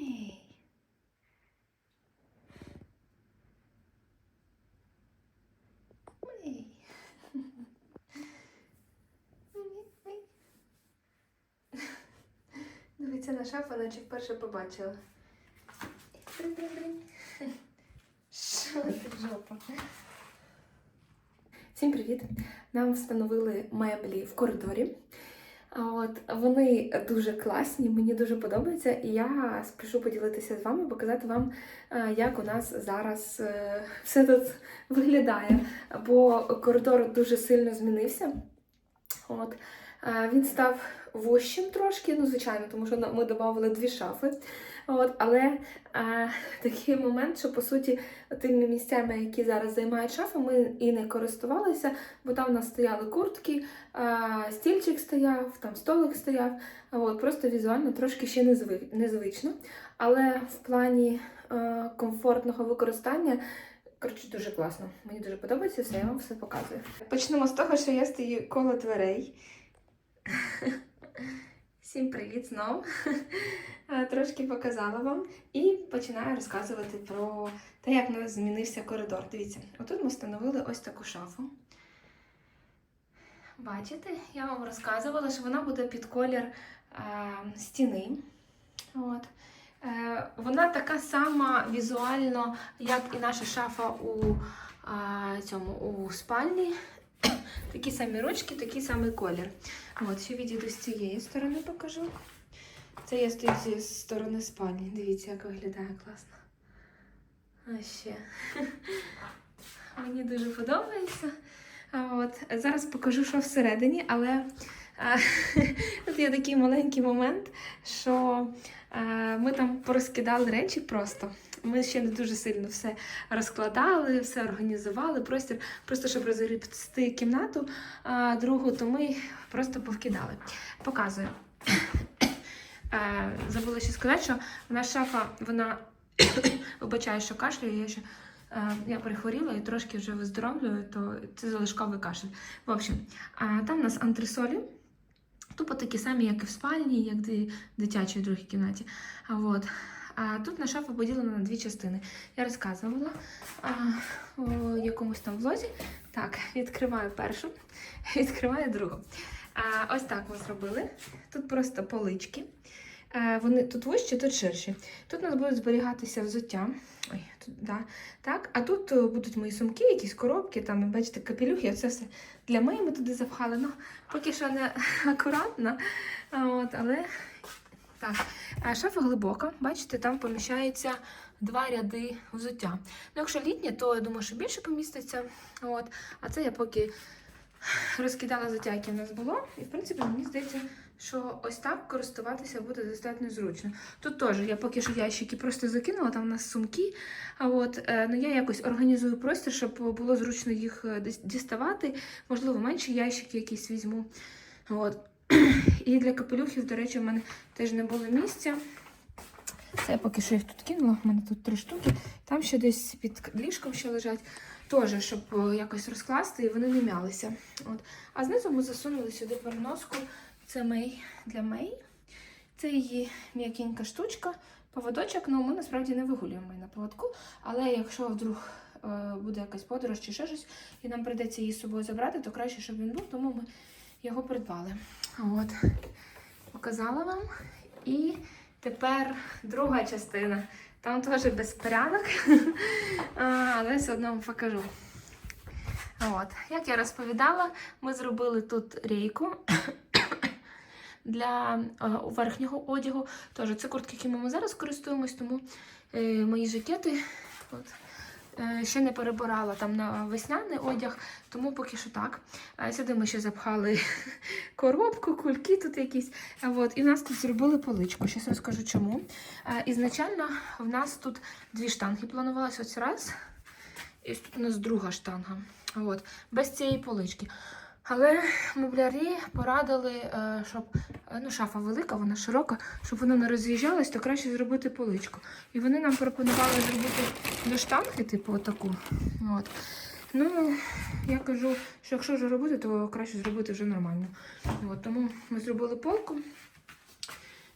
Ей. Дивіться на шафу, наче вперше побачила. Що ти жопа? Всім привіт! Нам встановили меблі в коридорі. От вони дуже класні, мені дуже подобаються, і я спішу поділитися з вами, показати вам, е, як у нас зараз е, все тут виглядає. Бо коридор дуже сильно змінився. От. Е, Він став вущим трошки, ну, звичайно, тому що ми додали дві шафи. От, але е, такий момент, що по суті тими місцями, які зараз займають шафи, ми і не користувалися, бо там у нас стояли куртки, е, стільчик стояв, там столик стояв. От, просто візуально трошки ще незви, незвично. Але в плані е, комфортного використання. Коротше, дуже класно. Мені дуже подобається все, я вам все показую. Почнемо з того, що я стою коло дверей. Всім привіт знову. Е, Трошки показала вам і починаю розказувати про те, як нас змінився коридор. Дивіться, отут ми встановили ось таку шафу. Бачите, я вам розказувала, що вона буде під колір е, стіни. От. Е, вона така сама візуально, як і наша шафа у, е, цьому, у спальні. Такі самі ручки, такий самий колір. От, ще відійду з цієї сторони покажу. Це я стою зі сторони спальні. Дивіться, як виглядає класно. А ще. Мені дуже подобається. От. Зараз покажу, що всередині, але тут є такий маленький момент, що ми там порозкидали речі просто. Ми ще не дуже сильно все розкладали, все організували. Простір, просто щоб розгрібти кімнату а, другу, то ми просто повкидали. Показую. Е, Забула ще сказати, що наша шафа, вона вибачаю, що кашлюю, я ще е, я перехворіла і трошки вже виздоровлюю, то це залишковий кашель. В общем, там у нас антресолі. Тупо такі самі, як і в спальні, як в дитячій другій кімнаті. А, от. А тут на шафа поділена на дві частини. Я розказувала у якомусь там влозі. Так, відкриваю першу, відкриваю другу. А, ось так ми зробили. Тут просто полички. Е, Вони тут вищі, тут ширші. Тут у нас будуть зберігатися взуття. Ой, тут, да. так. А тут е, будуть мої сумки, якісь коробки, там, бачите, капелюхи, це все для мої ми туди запхали. Ну, поки що не акуратно. От, але так. Шафа глибока, бачите, там поміщається два ряди взуття. Ну, якщо літнє, то я думаю, що більше поміститься. От. А це я поки розкидала взуття, яке в нас було. І, в принципі, мені здається, що ось так користуватися буде достатньо зручно. Тут теж я поки що ящики просто закинула, там у нас сумки. А от е, ну, я якось організую простір, щоб було зручно їх е, діставати. Можливо, менші ящики якісь візьму. От. І для капелюхів, до речі, в мене теж не було місця. Це я поки що їх тут кинула. У мене тут три штуки. Там ще десь під ліжком ще лежать. Теж, щоб е, якось розкласти і вони не м'ялися. От. А знизу ми засунули сюди переноску. Це мей для мей. Це її м'якенька штучка. Поводочок, ну ми насправді не вигулюємо на поводку. Але якщо вдруг е, буде якась подорож чи ще щось, і нам прийдеться її з собою забрати, то краще, щоб він був, тому ми його придбали. От. Показала вам. І тепер друга частина. Там теж безпорядок, але все одно вам покажу. От. Як я розповідала, ми зробили тут рейку для е, верхнього одягу. Тож це куртки, якими ми зараз користуємось, тому е, мої жакети от, ще не перебирала там на весняний одяг, тому поки що так. Е, сюди ми ще запхали коробку, кульки тут якісь. От, і в нас тут зробили поличку. Щас розкажу чому. Е, Ізначально в нас тут дві штанги планувалися ось раз. І тут у нас друга штанга. От, без цієї полички. Але меблярі порадили, е, щоб е, ну, шафа велика, вона широка, щоб вона не роз'їжджалась, то краще зробити поличку. І вони нам пропонували зробити до штанги, типу, отаку. От. Ну, я кажу, що якщо вже робити, то краще зробити вже нормально. От, тому ми зробили полку.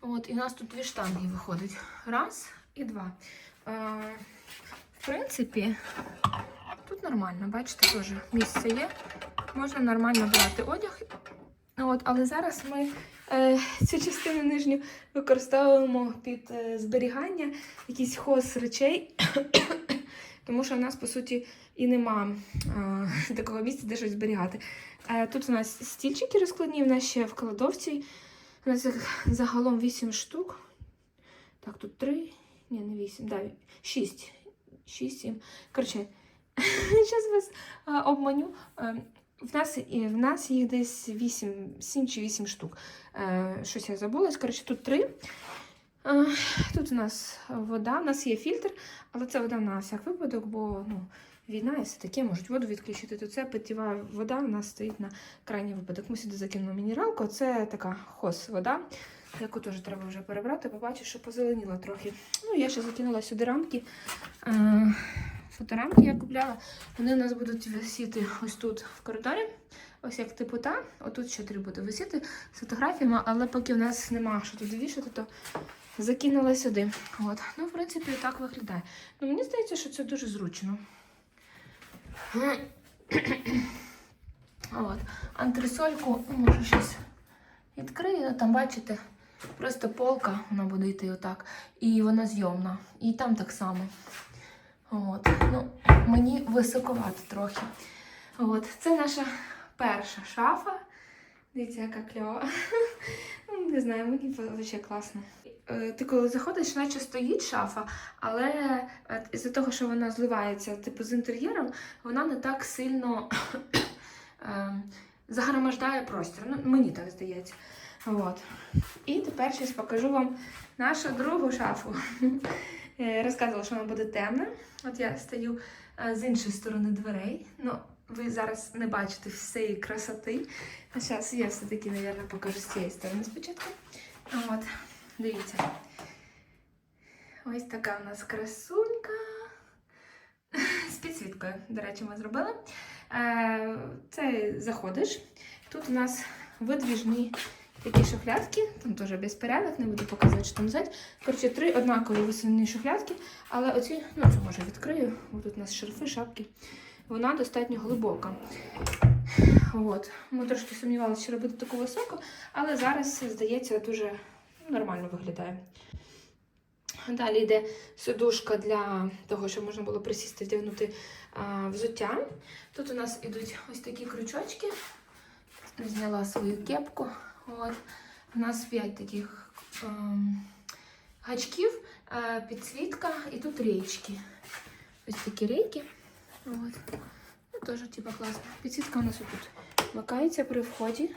От, і у нас тут дві штанги виходить. Раз і два. Е, в принципі, тут нормально, бачите, теж місце є. Можна нормально брати одяг. От, але зараз ми е, цю частину нижню використовуємо під е, зберігання, якийсь хоз речей. Тому що у нас, по суті, і нема е, такого місця, де щось зберігати. Е, тут у нас стільчики розкладні, в нас ще в кладовці. У нас загалом 8 штук. Так, тут 3. Ні, не 8, да, 6. 6, 7. Коротше, зараз вас обманю. Е, в нас, в нас їх десь 8, 7 чи 8 штук. Е, щось я забулась. Коротше, тут 3. Е, тут у нас вода, у нас є фільтр, але це вода на всяк випадок, бо ну, війна і все таке, можуть воду відключити. То це питєва вода у нас стоїть на крайній випадок. Ми сюди закинули мінералку. Це така хос вода, яку теж треба вже перебрати. Побачу, що позеленіла трохи. Ну, я ще закинула сюди рамки. Фоторамки я купляла. Вони у нас будуть висіти ось тут в коридорі. Ось як типу та. Отут ще три буде висіти з фотографіями, але поки у нас нема що тут вішати, то закинула сюди. От. Ну, в принципі, так виглядає. Ну, мені здається, що це дуже зручно. От. Антресольку, може, щось відкрию, ну, там, бачите, просто полка, вона буде йти отак. І вона зйомна. І там так само. От. Ну, мені високовато трохи. От. Це наша перша шафа. Дивіться, яка кльова. Ну, Не знаю, мені взагалі класно. Е, Ти коли заходиш, наче стоїть шафа, але е, із-за того, що вона зливається типу, з інтер'єром, вона не так сильно е, загромождає простір. Ну, мені так здається. От. І тепер зараз покажу вам нашу другу шафу. Е, Розказувала, що вона буде темна. От я стою е, з іншої сторони дверей. Ну, ви зараз не бачите всієї красоти. А зараз я все-таки, мабуть, покажу з цієї сторони спочатку. От, дивіться. Ось така у нас красунька. З підсвіткою, до речі, ми зробили. Е, Це заходиш. Тут у нас видвіжні такі шухлядки, там теж безпорядок, не буду показувати, що там взяти. Коротше, три однакові висувні шухлядки, але оці, ну це може відкрию. Ось тут у нас шарфи, шапки. Вона достатньо глибока. От. Ми трошки сумнівалися, що робити таку високу, але зараз, здається, дуже нормально виглядає. Далі йде сидушка для того, щоб можна було присісти, вдягнути а, взуття. Тут у нас ідуть ось такі крючочки. Зняла свою кепку. От. У нас 5 таких ем, гачків, е, підсвітка і тут рейчки. Ось такі рейки. От. Ну, теж типа класно. Підсвітка у нас тут вмикається при вході.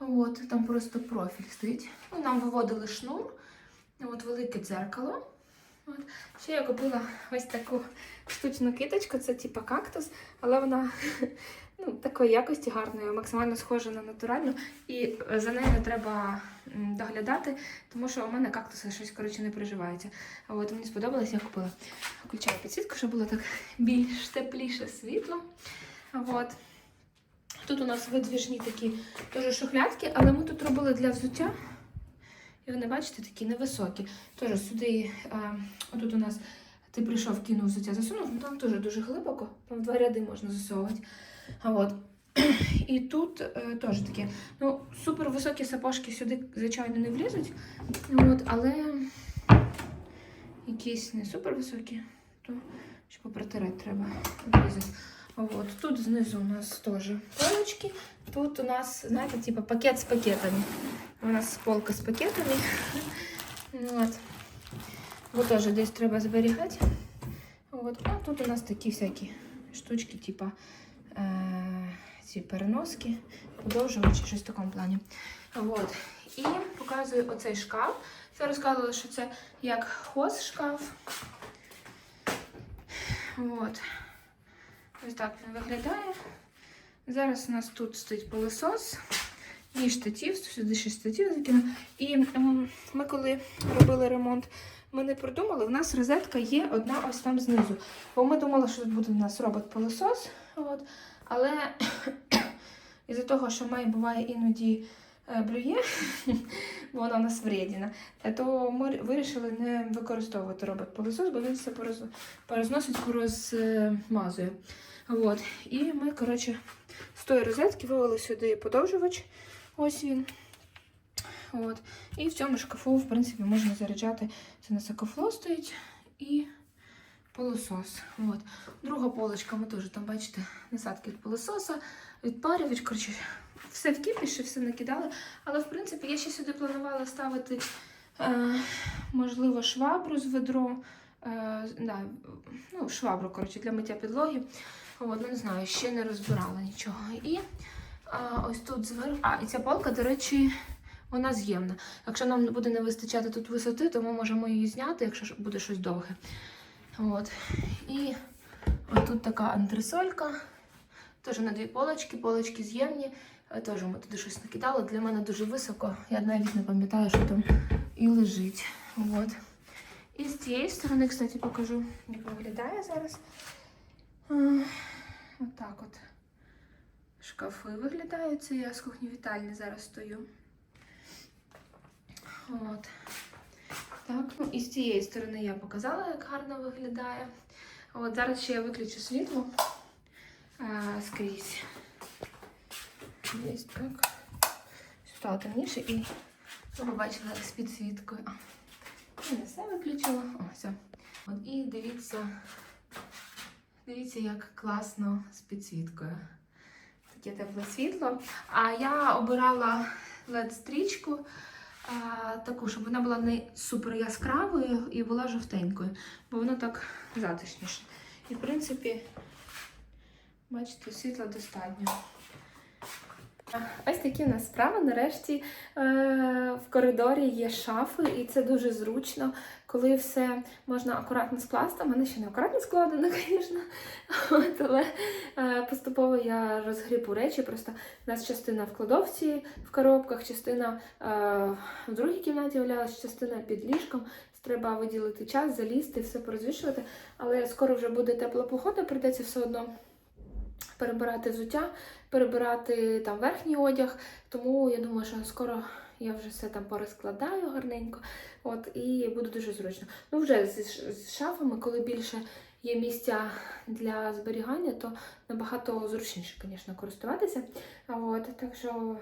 От, там просто профіль стоїть. Ну, нам виводили шнур. От велике дзеркало. От. Ще я купила ось таку штучну киточку, це типа кактус, але вона ну, такої якості гарної, максимально схожа на натуральну. І за нею не треба доглядати, тому що у мене кактуси щось коротше не приживаються. А от мені сподобалось, я купила. Включаю підсвітку, щоб було так більш тепліше світло. От. Тут у нас видвіжні такі теж шухлядки, але ми тут робили для взуття. І вони, бачите, такі невисокі. Теж сюди, а, отут у нас ти прийшов, кинув взуття, засунув, ну там теж дуже глибоко, там два ряди можна засовувати. А от. І тут е, теж таке. Ну, супер високі сапожки сюди, звичайно, не влізуть. От, але якісь не супер високі, то ще попротирати треба влізуть. От, тут знизу у нас теж полочки. Тут у нас, знаєте, типа пакет з пакетами. У нас полка з пакетами. От. Вот теж десь треба зберігати. От. А тут у нас такі всякі штучки, типа ці переноски, подовжувачі, щось в такому плані. От. І показую оцей шкаф. Це розказувала, що це як хоз шкаф. От. Ось так він виглядає. Зараз у нас тут стоїть пилосос і штатів, сюди ще штатів закину. І ем, ми коли робили ремонт, ми не придумали, в нас розетка є одна ось там знизу. Бо ми думали, що тут буде у нас робот-пилосос. От. Але із-за того, що ми буває іноді е, блює, бо вона у нас вредіна, е, то ми вирішили не використовувати робот-пилосос, бо він все пороз... порозносить, порозмазує. От. І ми, коротше, з тої розетки вивели сюди подовжувач. Ось він. От. І в цьому шкафу, в принципі, можна заряджати. Це на сакофло стоїть і пилосос. От. Друга полочка, ми теж там, бачите, насадки від пилососа, відпарювач, коротше, все в кіпіші, все накидали. Але, в принципі, я ще сюди планувала ставити, е, можливо, швабру з ведро. Е, да, ну, швабру, коротше, для миття підлоги. От, не знаю, ще не розбирала нічого. І а, ось тут зверху. А, і ця полка, до речі, вона з'ємна. Якщо нам буде не вистачати тут висоти, то ми можемо її зняти, якщо буде щось довге. От. І ось тут така антресолька. Теж на дві полочки, полочки з'ємні. Е, Теж ми туди щось накидали. Для мене дуже високо. Я навіть не пам'ятаю, що там і лежить. От. І з цієї сторони, кстати, покажу, як виглядає зараз. Е, Отак от. Шкафи виглядають. Це я з кухні вітальні зараз стою. От. Так, і з цієї сторони я показала, як гарно виглядає. От зараз ще я виключу світло а, скрізь. Десь так. Стало темніше і ви побачили з підсвіткою. А, я не все виключила. О, все. От, і дивіться, дивіться, як класно з підсвіткою. Таке тепле світло. А я обирала LED-стрічку а, таку, щоб вона була не супер яскравою і була жовтенькою, бо воно так затишніше. І, в принципі, бачите, світла достатньо. Ось такі у нас справи. Нарешті е, в коридорі є шафи, і це дуже зручно, коли все можна акуратно скласти. У мене ще не акуратно складено, звісно. От, але е, поступово я розгрібу речі. Просто у нас частина в кладовці в коробках, частина е, в другій кімнаті валялась, частина під ліжком. Треба виділити час, залізти, все порозвішувати. Але скоро вже буде тепла погода, прийдеться все одно перебирати взуття, перебирати там верхній одяг. Тому я думаю, що скоро я вже все там порозкладаю гарненько. От, і буде дуже зручно. Ну, вже з, з шафами, коли більше є місця для зберігання, то набагато зручніше, звісно, користуватися. От, так що.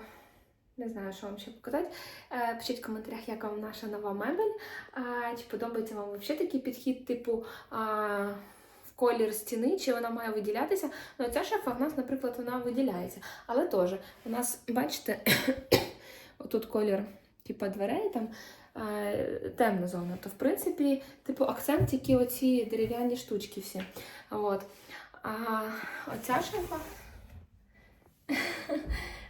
Не знаю, що вам ще показати. Е, Пишіть в коментарях, яка вам наша нова мебель. Чи подобається вам взагалі такий підхід, типу в колір стіни, чи вона має виділятися. Ну, ця шафа в нас, наприклад, вона виділяється. Але теж у нас, бачите, отут колір типу, дверей, там е, темна зона. То, в принципі, типу, акцент тільки оці дерев'яні штучки всі. От. А оця шафа.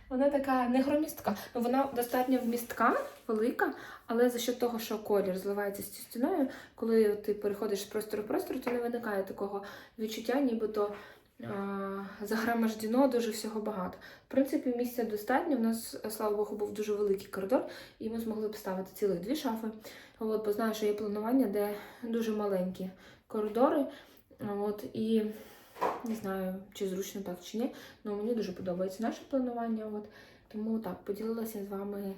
Вона така не громістка. Ну, вона достатньо вмістка, велика, але за счет того, що колір зливається з цією стіною, коли ти переходиш з простору в простор, то не виникає такого відчуття, нібито а, загромождено дуже всього багато. В принципі, місця достатньо. У нас, слава Богу, був дуже великий коридор, і ми змогли поставити цілих дві шафи. От, бо знаю, що є планування, де дуже маленькі коридори. От, і не знаю, чи зручно так чи ні. але мені дуже подобається наше планування. От. Тому так, поділилася з вами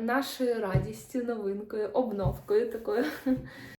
нашою радістю, новинкою, обновкою такою.